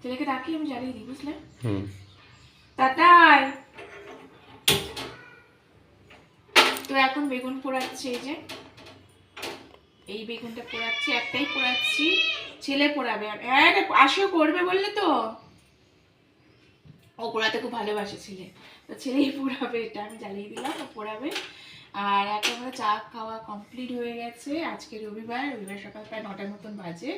ছেলেকে ডাকি আমি জ্বালিয়ে দিই বুঝলে? তাতাই! তো এখন বেগুন পোড়াচ্ছি এই যে। এই বেগুনটা পোড়াচ্ছি একটাই পোড়াচ্ছি ছেলে পোড়াবে। আর হ্যাঁ আসেও করবে বললে তো। ও পোড়াতে খুব ভালোবাসে ছেলে। তো ছেলেই পোড়াবে এটা আমি জ্বালিয়ে দিলাম ও পোড়াবে। আর এখন চা খাওয়া কমপ্লিট হয়ে গেছে আজকে রবিবার রবিবার সকাল প্রায় নটার মতন বাজে।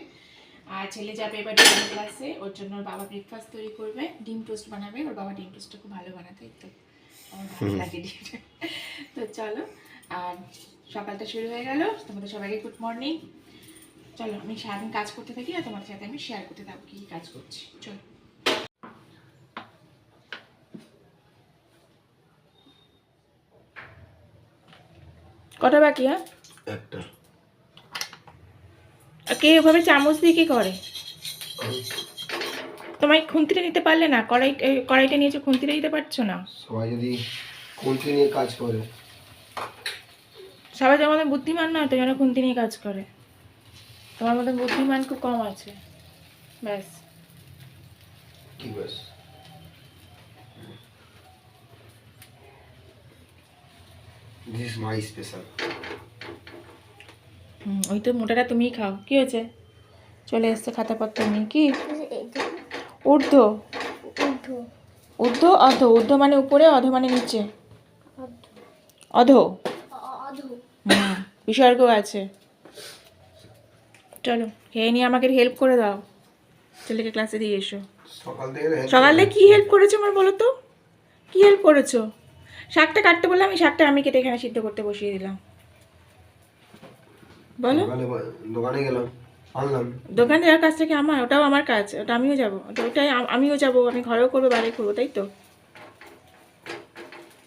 আর ছেলে যাবে এবার ডিম ক্লাসে ওর জন্য ওর বাবা ব্রেকফাস্ট তৈরি করবে। ডিম টোস্ট বানাবে ওর বাবা ডিম টোস্টটা খুব ভালো বানাতে তো। আমার ভালো লাগে তো চলো আর সকালটা শুরু হয়ে গেল তোমাদের সবাইকে গুড মর্নিং চলো আমি সারাদিন কাজ করতে থাকি আর তোমার সাথে আমি শেয়ার করতে থাকব কী কাজ করছি। চলো। কটা বাকি হ্যাঁ? একটা। কে ওভাবে চামচ দিয়ে কি করে? তোমায় খুন্তিটা নিতে পারলে না? কড়াই কড়াইটা নিয়েছো খুন্তিটা দিতে পারছ না? সবাই যদি কোনটি নিয়ে কাজ করে। সবাই তো আমাদের বুদ্ধিমান না তো যেন খুন্তি নিয়ে কাজ করে। তোমার মধ্যে বুদ্ধিমান খুব কম আছে। ব্যাস। কি ব্যাস? দিস মাই স্পেশাল ওই তো মোটাটা তুমিই খাও। কি হয়েছে? চলে এসছে খাতাপত্র নিয়ে কি? ঊর্ধ্ব। ঊর্ধ্ব। অধ। ঊর্ধ্ব মানে উপরে অধ মানে নিচে। অধ। হুম বিসর্গ আছে। চলো খেয়ে নিয়ে আমাকে হেল্প করে দাও। ছেলেকে ক্লাসে দিয়ে এসো। সকাল থেকে সকালে কি হেল্প করেছ আমার বলো তো? কি হেল্প করেছ? শাকটা কাটতে বললাম আমি শাকটা আমি কেটে এখানে সিদ্ধ করতে বসিয়ে দিলাম। বলো। দোকানে গেলাম আনলাম। দোকানে যাওয়ার কাছ থেকে আমার ওটাও আমার কাজ ওটা আমিও যাব। তো ওটাই আমিও যাব আমি ঘরেও করব বাইরে করব তাই তো?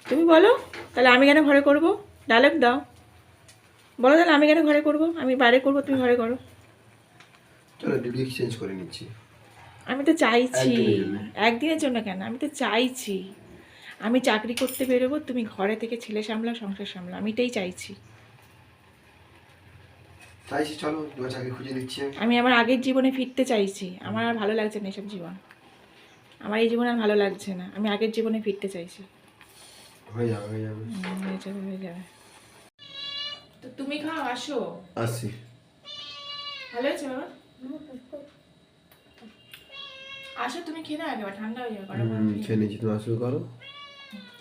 তুমি বলো তাহলে আমি কেন ঘরে করব? ডায়লগ দাও। বলো তাহলে আমি কেন ঘরে করব? আমি বাইরে করব তুমি ঘরে করো। চলো ডিউটি এক্সচেঞ্জ করে নিচ্ছি। আমি তো চাইছি। একদিনের জন্য। একদিনের জন্য কেন? আমি তো চাইছি। আমি চাকরি করতে বেরোবো তুমি ঘরে থেকে ছেলে সামলাও সংসার সামলাও আমি এটাই চাইছি। চাইছি চলো চাকরি খুঁজে দিচ্ছি আমি। আমি আমার আগের জীবনে ফিরতে চাইছি। আমার আর ভালো লাগছে না এসব জীবন। আমার এই জীবন আর ভালো লাগছে না। আমি আগের জীবনে ফিরতে চাইছি। হয়ে যাবে হয়ে যাবে। হয়ে যাবে হয়ে যাবে। তো তুমি খাও আসো। আসছি ভালো আছে বাবা? আসো তুমি খেয়ে নাও একেবারে ঠান্ডা হয়ে যাবে হুম, খেয়ে নিচ্ছি তুমি শুরু করো।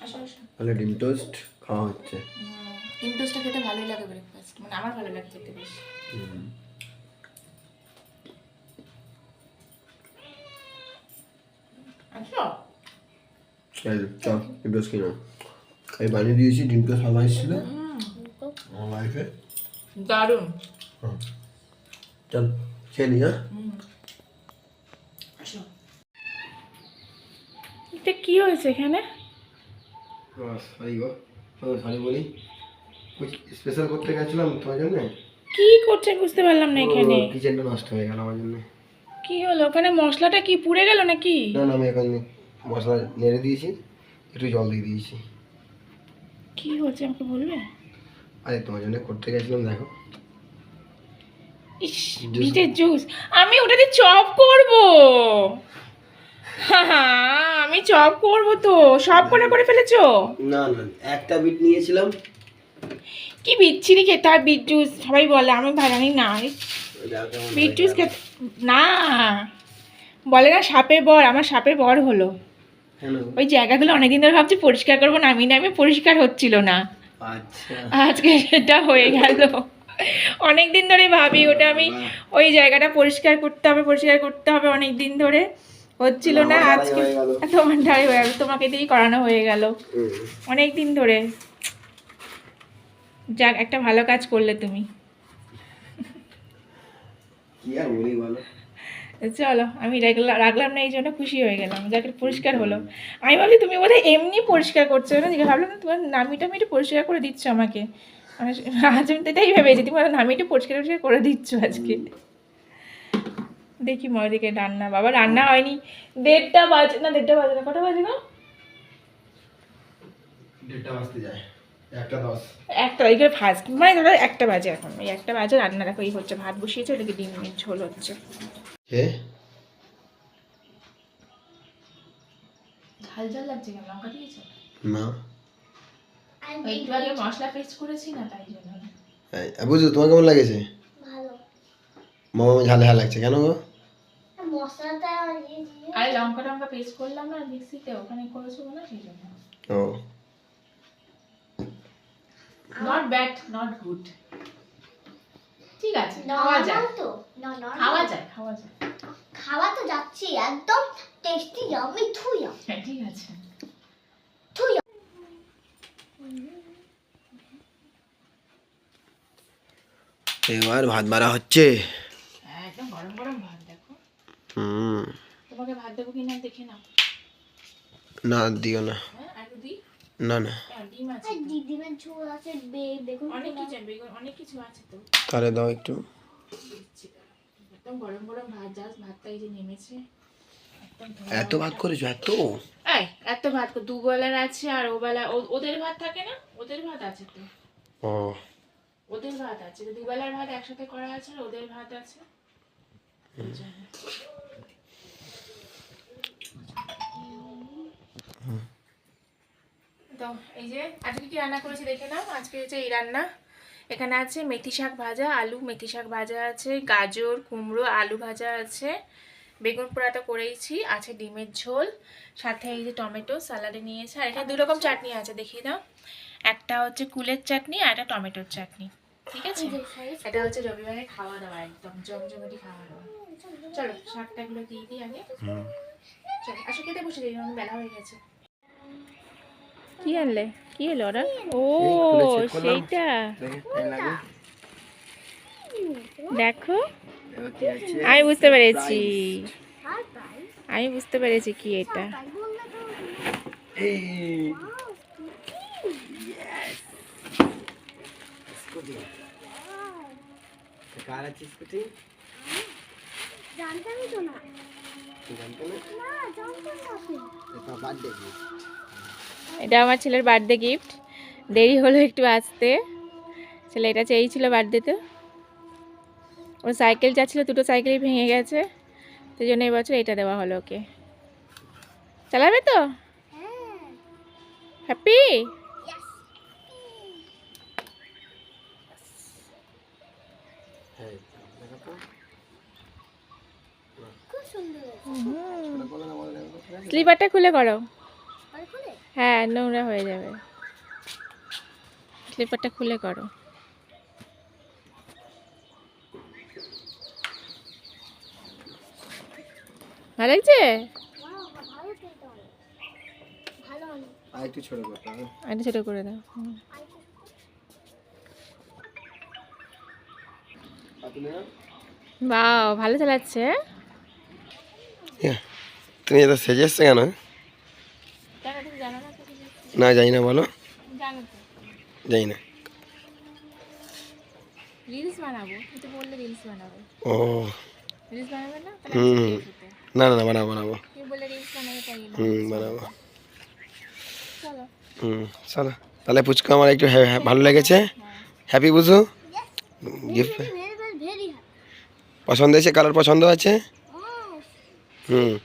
আসো আসো। তাহলে ডিম টোস্ট খাওয়া হচ্ছে। ডিম টোস্টটা খেতে ভালোই লাগে ব্রেকফাস্ট মানে আমার ভালো লাগে খেতে বেশ। যে, চল কিনো আমি বানিয়ে দিয়েছি ডিম টোস্ট ভালো আমার লাইফে দারুণ। চল খেয়ে নি হ্যাঁ? এটা কি হয়েছে এখানে? সরি গো। সরি বলি। স্পেশাল করতে গেছিলাম তোমার জন্য? কি করছে বুঝতে পারলাম না এখানে। কিচেনটা নষ্ট হয়ে গেল আমার জন্য। কি হলো? ওখানে মশলাটা কি পুড়ে গেল নাকি? না না আমি এখন মশলা নেড়ে দিয়েছি একটু জল দিয়ে দিয়েছি। কি হচ্ছে আমাকে বলবে? আরে তোমার জন্য করতে গেছিলাম দেখো। ইস বিটের জুস। আমি ওটাতে চপ করব। আমি চপ করব তো। সব করে করে ফেলেছো? না না একটা বিট নিয়েছিলাম কি বিচ্ছিরি খেতে হয়? বিট জুস সবাই বলে আমি জানি না বিট জুস খেতে না। বলে না সাপের বর আমার সাপের বর হলো। ওই জায়গাগুলো অনেকদিন ধরে ভাবছি পরিষ্কার করব নামি নামি পরিষ্কার হচ্ছিল না। আচ্ছা। আজকে সেটা হয়ে গেল। অনেক দিন ধরে ভাবি ওটা আমি ওই জায়গাটা পরিষ্কার করতে হবে পরিষ্কার করতে হবে অনেক দিন ধরে হচ্ছিল না আজকে। তোমার ধারে হয়ে গেল তোমাকে দিয়েই করানো হয়ে গেল। অনেক দিন ধরে। যাক একটা ভালো কাজ করলে তুমি। চলো আমি রাখলাম রাখলাম না এই জন্য খুশি হয়ে গেলাম। যাকে পরিষ্কার হলো। আমি ভাবছি তুমি বোধহয় এমনি পরিষ্কার করছ না দিকে ভাবলাম তোমার নামিটা মিটে পরিষ্কার করে দিচ্ছ আমাকে। মানে আজ আমি তো এটাই ভেবেছি তুমি আমার নামিটা পরিষ্কার পরিষ্কার করে দিচ্ছ আজকে। দেখি ময়দিকে রান্না বাবা রান্না হয়নি। দেড়টা বাজে না দেড়টা বাজে না কটা বাজে না দেড়টা বাজতে যায়। একটা দশ। মানে ধরো একটা বাজে এখন। এই একটা বাজে রান্না দেখো এই হচ্ছে ভাত বসিয়েছে ওটাকে ডিমের ঝোল হচ্ছে। ঝাল ঝাল লাগছে কেন? লঙ্কা দিয়েছ? না। একটু আগে মশলা পেস্ট করেছি না তাই জন্য। বুঝছ তোমার কেমন লাগেছে? ভালো। মামা ঝাল ঝাল লাগছে কেন গো? মশলাটা আর লঙ্কা টঙ্কা পেস্ট করলাম না মিক্সিতে ওখানে করেছ না সেই জন্য। ও। নট ব্যাড নট গুড ঠিক আছে খাওয়া যায়। তো খাওয়া যায় খাওয়া যায়। খাওয়া তো যাচ্ছে একদম টেস্টি ইয়ামি থুইয়া ঠিক আছে। থুইয়া এবার ভাত মারা হচ্ছে। হ্যাঁ, একদম গরম গরম ভাত দেখো। হুম। তোমাকে ভাত দেবো কি না দেখে নাও। না দিও না। হ্যাঁ না না। হ্যাঁ, তাহলে দাও একটু। এত ভাত করেছ এত? এত ভাত দুবেলার আছে আর ওবেলা ও- ওদের ভাত থাকে না? ওদের ভাত আছে তো। ও। ওদের ভাত আছে তো দুবেলার ভাত একসাথে করা আছে আর ওদের ভাত আছে। এই। তো যে আজকে কি রান্না করেছি দেখে নাও? আজকে হচ্ছে এই রান্না। এখানে আছে মেথি শাক ভাজা আলু মেথি শাক ভাজা আছে গাজর কুমড়ো আলু ভাজা আছে বেগুন পোড়াটা করেইছি আছে ডিমের ঝোল সাথে এই যে টমেটো স্যালাডে নিয়েছে আর এখানে দু রকম চাটনি আছে দেখিয়ে দাও। একটা হচ্ছে কুলের চাটনি আর একটা টমেটোর চাটনি ঠিক আছে? এটা হচ্ছে রবিবারে খাওয়া দাওয়া একদম জমজমাটি খাওয়া দাওয়া। চলো শাকটাগুলো দিয়ে দিই আগে। চলো আসো খেতে বসে দিই বেলা হয়ে গেছে। কি আনলে? কি এলো ওরা ও। সেইটা। দেখো। আমি বুঝতে পেরেছি। আমি বুঝতে পেরেছি কি এটা। জানতামই তো না। জানতো না? না জানতাম না। বার্থডে এটা আমার ছেলের বার্থডে গিফট দেরি হলো একটু আসতে ছেলে এটা চেয়েছিল বার্থডেতে ওর সাইকেল যাচ্ছিল দুটো সাইকেলই ভেঙে গেছে। সেই জন্য এবছর এটা দেওয়া হলো ওকে। চালাবে তো? হ্যাঁ। হ্যাপি. হ্যাঁ স্লিপারটা খুলে করো। হ্যাঁ নোংরা হয়ে যাবে। স্লিপারটা খুলে করো। ভালো লাগছে? এটা আরেকটু ছোটো করে দাও? বাও ভালো চালাচ্ছে। তুমি এত সেজে কেন? না যাই না বলো। জানো না। রিলস বানাবো কিন্তু বললে রিলস বানাবো। ও। রিলস বানাবে না? হুম। না না না বানাবো বানাবো। তুমি বললে রিলস বানাবে তাই হুম বানাবো। চলো। হুম চলো। তাহলে পুচকু আমার একটু হ্যাঁ- হ্যাঁ, ভালো লেগেছে। হ্যাপি বুঝু? গিফট. পছন্দ হয়েছে? কালার পছন্দ আছে? হুম।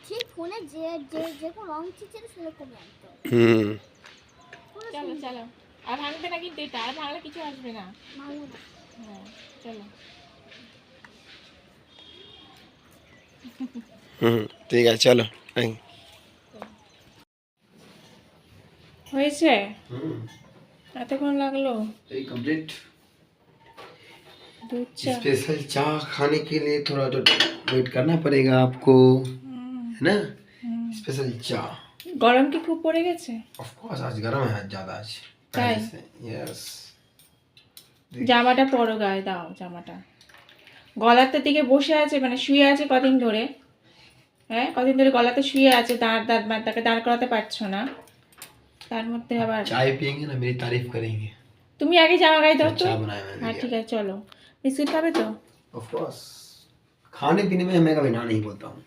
হুম। চলো চলো আর ভাঙবে না কিন্তু এটা আর ভাঙলে কিছু আসবে না ভালো না। হ্যাঁ চলো হুম ঠিক আছে চলো এই। হয়েছে এতক্ষণ লাগলো এই कंप्लीट দুধ চা स्पेशल चाय खाने के लिए थोड़ा तो वेट करना पड़ेगा आपको है ना स्पेशल चाय গরম কি খুব পড়ে গেছে ऑफ कोर्स आज गर्म है ज़्यादा आज चाय? यस জামাটা পরো গায়ে দাও জামাটা গলাতে দিকে বসে আছে মানে শুয়ে আছে কদিন ধরে হ্যাঁ কদিন ধরে গলাতে শুয়ে আছে দাঁড় দাঁড় মানে তাকে দাঁড় করাতে পারছো না তার মধ্যে আবার चाय पियेंगे ना मेरी तारीफ करेंगे তুমি আগে জামা গায়ে দাও তো चाय बनाया मैंने হ্যাঁ ঠিক আছে চলো বিস্কুট খাবে তো ऑफ कोर्स खाने पीने में मैं कभी ना नहीं बोलता हूँ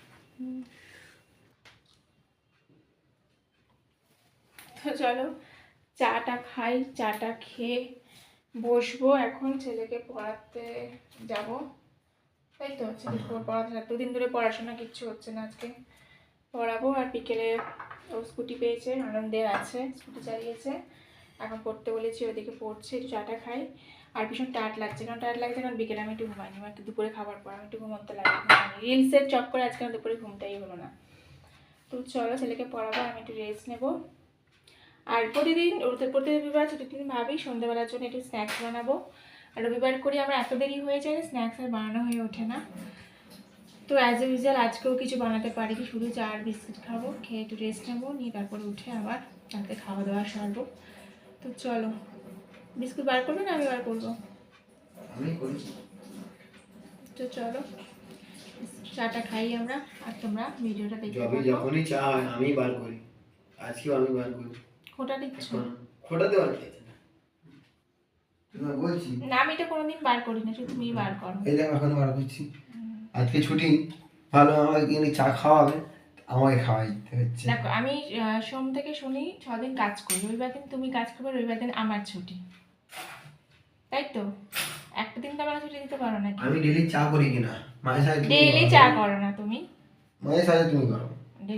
তো চলো, চাটা খাই, চাটা খেয়ে বসবো। এখন ছেলেকে পড়াতে যাব। তাই তো ছেলেকে পড়াতে দুদিন ধরে পড়াশোনা কিচ্ছু হচ্ছে না আজকে। পড়াবো আর বিকেলে ও স্কুটি পেয়েছে, আনন্দে আছে, স্কুটি চালিয়েছে। এখন পড়তে বলেছি, ওদিকে পড়ছে, একটু চাটা খাই। আর ভীষণ টায়ার্ড লাগছে, কারণ টায়ার্ড লাগছে কারণ বিকেলে আমি একটু ঘুমাইনি। আমার একটু দুপুরে খাবার পর, আমি একটু ঘুমোতে লাগে রিলসের চক করে আজকে আমার দুপুরে ঘুমটাই হলো না। তো চলো, ছেলেকে পড়াবো, আমি একটু রেস্ট নেব। আর প্রতিদিন ওদের প্রতি রবিবার ছুটির দিন ভাবি সন্ধ্যাবেলার জন্য একটু স্ন্যাক্স বানাবো। আর রবিবার করি আমার এত দেরি হয়ে যায় স্ন্যাক্স আর বানানো হয়ে ওঠে না। তো অ্যাজ এ ইউজুয়াল আজকেও কিছু বানাতে পারি কি শুধু চা আর বিস্কিট খাব খেয়ে একটু রেস্ট নেব নিয়ে তারপরে উঠে আবার রাতে খাওয়া দাওয়া সারবো। তো চলো বিস্কুট বার করবে না আমি বার করব? তো চলো চাটা খাই আমরা আর তোমরা ভিডিওটা থাকো। যখনই চা হয় আমি বার করি। আজকেও আমি বার করি। খোটা দিচ্ছ? ফোটা দেওয়ার কি আছে? বলছি। না আমি তো কোনোদিন বার করি না শুধু তুমি বার করো। এই দেখো এখন বার করছি। আজকে ছুটি ভালো আমাকে কিন্তু চা খাওয়াবে আমাকে খাওয়াই দিতে হচ্ছে। দেখো আমি সোম থেকে শনি ছদিন কাজ করি রবিবার দিন তুমি কাজ করবে রবিবার দিন আমার ছুটি। তাই তো? একটা দিন তো আমাকে ছুটি দিতে পারো নাকি? আমি ডেলি চা করি কিনা? মায়ের সাথে করো। চা করো না তুমি? মায়ের সাথে তুমি করো।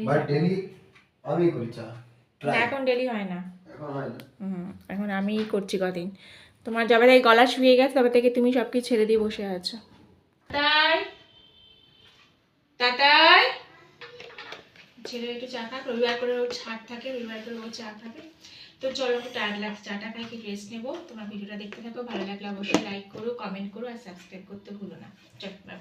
বাট ডেলি আমি করি চা। এখন ডেলি হয় না। এখন হয় না। হুম এখন আমিই করছি কদিন। তোমার যবে থেকে গলা শুয়ে গেছে তবে থেকে তুমি সব কিছু ছেড়ে দিয়ে বসে আছো। তাই? তাতাই? ছেলে একটু চা খাক রবিবার করে ওর ছাড় থাকে রবিবার করে ও চা খাবে তো চলো একটু টায়ার্ড লাগছে চাটা খাই কি রেস্ট নেব। তোমার ভিডিওটা দেখতে থাকো ভালো লাগলে অবশ্যই লাইক করো কমেন্ট করো আর সাবস্ক্রাইব করতে ভুলো না। বাই